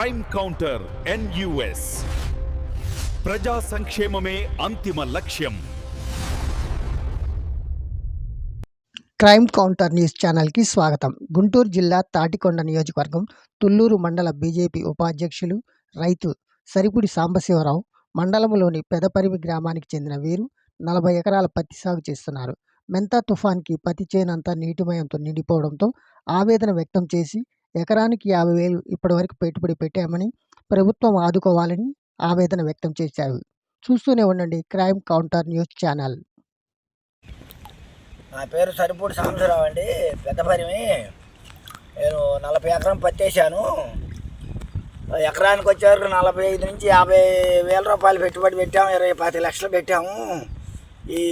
Crime counter NUS ప్రజా సంక్షేమమే అంతిమ లక్ష్యం. క్రైమ్ కౌంటర్ న్యూస్ ఛానల్కి స్వాగతం. గుంటూరు జిల్లా తాటికొండ నియోజకవర్గం తుళ్ళూరు మండల బీజేపీ ఉపాధ్యక్షులు రైతు సరిపుడి సాంబశివరావు మండలంలోని పెదపరిమి గ్రామానికి చెందిన వీరు నలభై ఎకరాల పత్తి సాగు చేస్తున్నారు. మెంతా తుఫాన్కి పత్తి చేనంతా నీటిమయంతో నిండిపోవడంతో ఆవేదన వ్యక్తం చేసి ఎకరానికి యాభై వేలు ఇప్పటివరకు పెట్టుబడి పెట్టామని ప్రభుత్వం ఆదుకోవాలని ఆవేదన వ్యక్తం చేశారు. చూస్తూనే ఉండండి క్రైమ్ కౌంటర్ న్యూస్ ఛానల్. నా పేరు సరిపూడి సాంబశివరావు అండి. పెద్దపరిమి నేను నలభై ఎకరం పత్తేసాను ఎకరానికి వచ్చేవరకు నలభై ఐదు నుంచి యాభై వేల రూపాయలు పెట్టుబడి పెట్టాము. ఇరవై పాతి లక్షలు పెట్టాము. ఈ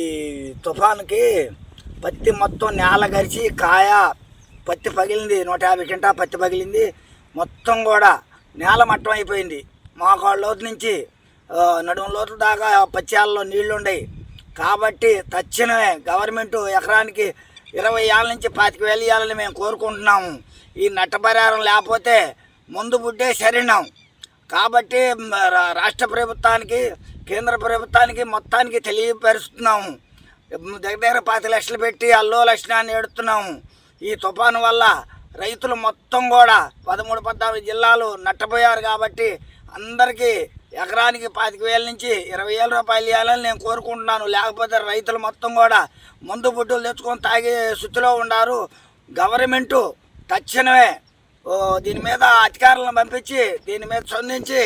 తుఫాన్కి పత్తి మొత్తం నేల గరిచి కాయ పత్తి పగిలింది నూట యాభై కింటా పత్తి పగిలింది. మొత్తం కూడా నేల మట్టం అయిపోయింది. మోకాళ్ళ లోతు నుంచి నడుము లోతు దాకా పచ్చేళ్ళలో నీళ్ళు ఉన్నాయి కాబట్టి తక్షణమే గవర్నమెంట్ ఎకరానికి ఇరవై ఏళ్ళ నుంచి పాతిక వేలు ఇవ్వాలని మేము కోరుకుంటున్నాము. ఈ నట్టపరిహారం లేకపోతే ముందు బుడ్డే సరినాం కాబట్టి రా- రాష్ట్ర ప్రభుత్వానికి కేంద్ర ప్రభుత్వానికి మొత్తానికి తెలియపరుస్తున్నాము. దగ్గర దగ్గర పాతి లక్షలు పెట్టి అల్లో లక్షణాన్ని ఎడుతున్నాము ఈ తుఫాను వల్ల రైతులు మొత్తం కూడా పదమూడు పద్నాలుగు జిల్లాలు నట్టపోయారు కాబట్టి అందరికీ ఎకరానికి పాతిక వేల నుంచి ఇరవై వేల రూపాయలు ఇవ్వాలని నేను కోరుకుంటున్నాను. లేకపోతే రైతులు మొత్తం కూడా మందు బుడ్డులు తెచ్చుకొని తాగే స్థితిలో ఉన్నారు. గవర్నమెంటు తక్షణమే ఓ, దీని మీద అధికారులను పంపించి దీని మీద స్పందించి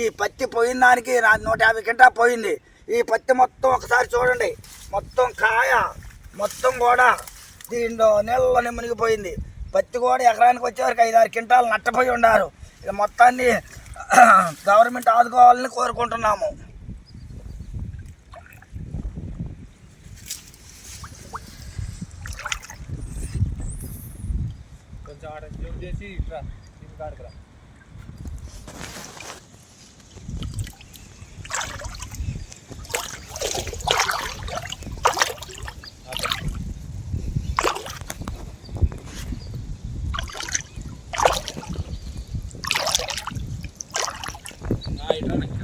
ఈ పత్తి పోయిన దానికి నా నూట యాభై గంట పోయింది. ఈ పత్తి మొత్తం ఒకసారి చూడండి. మొత్తం కాయ మొత్తం కూడా దీనిలో నీళ్ళలోనే మునిగిపోయింది. పత్తి కూడా ఎకరానికి వచ్చేవరకు ఐదు ఆరు క్వింటాలు నట్టపోయి ఉన్నారు. ఇక మొత్తాన్ని గవర్నమెంట్ ఆదుకోవాలని కోరుకుంటున్నాము. కొంచెం ఆడ చేసి ఇట్లా దీని